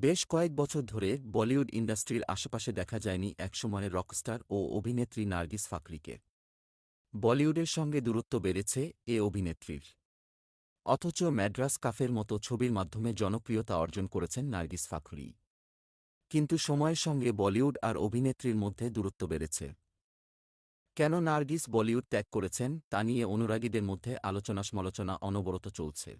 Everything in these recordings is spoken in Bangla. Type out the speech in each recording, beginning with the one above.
বেশ কয়েক বছর ধরে বলিউড ইন্ডাস্ট্রির আশেপাশে দেখা যায়নি একসময়ের রকস্টার ও অভিনেত্রী নার্গিস ফাকরিকে। বলিউডের সঙ্গে দূরত্ব বেড়েছে এ অভিনেত্রীর। অথচ ম্যাড্রাস কাফের মতো ছবির মাধ্যমে জনপ্রিয়তা অর্জন করেছেন নার্গিস ফাকরি। কিন্তু সময়ের সঙ্গে বলিউড আর অভিনেত্রীর মধ্যে দূরত্ব বেড়েছে। কেন নার্গিস বলিউড ত্যাগ করেছেন তা নিয়ে অনুরাগীদের মধ্যে আলোচনা সমালোচনা অনবরত চলছে।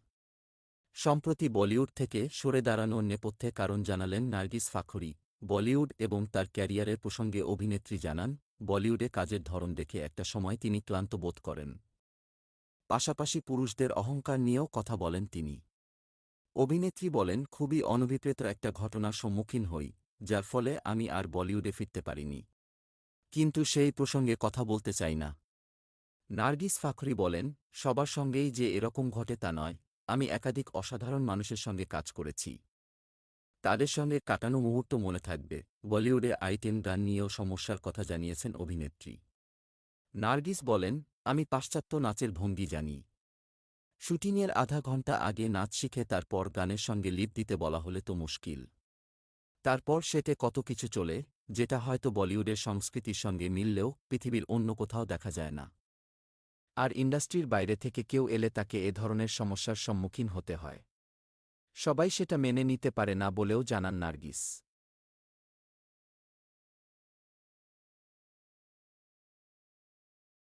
সম্প্রতি বলিউড থেকে সরে দাঁড়ানোর নেপথ্যে কারণ জানালেন নার্গিস ফাখরি। বলিউড এবং তার ক্যারিয়ারের প্রসঙ্গে অভিনেত্রী জানান, বলিউডে কাজের ধরন দেখে একটা সময় তিনি ক্লান্ত বোধ করেন। পাশাপাশি পুরুষদের অহংকার নিয়েও কথা বলেন তিনি। অভিনেত্রী বলেন, খুবই অনভিপ্রেত একটা ঘটনার সম্মুখীন হই, যার ফলে আমি আর বলিউডে ফিরতে পারিনি। কিন্তু সেই প্রসঙ্গে কথা বলতে চাই না। নার্গিস ফাখরি বলেন, সবার সঙ্গেই যে এরকম ঘটে তা নয়। আমি একাধিক অসাধারণ মানুষের সঙ্গে কাজ করেছি। তাদের সঙ্গে কাটানো মুহূর্ত মনে থাকবে। বলিউডে আইটেম গান নিয়েও সমস্যার কথা জানিয়েছেন অভিনেত্রী। নার্গিস বলেন, আমি পাশ্চাত্য নাচের ভঙ্গি জানি। শুটিংয়ের আধা ঘণ্টা আগে নাচ শিখে তারপর গানের সঙ্গে লিপ দিতে বলা হলে তো মুশকিল। তারপর সেটে কত কিছু চলে, যেটা হয়তো বলিউডের সংস্কৃতির সঙ্গে মিললেও পৃথিবীর অন্য কোথাও দেখা যায় না। আর ইন্ডাস্ট্রির বাইরে থেকে কেউ এলে তাকে এ ধরনের সমস্যার সম্মুখীন হতে হয়। সবাই সেটা মেনে নিতে পারে না বলেও জানান নার্গিস।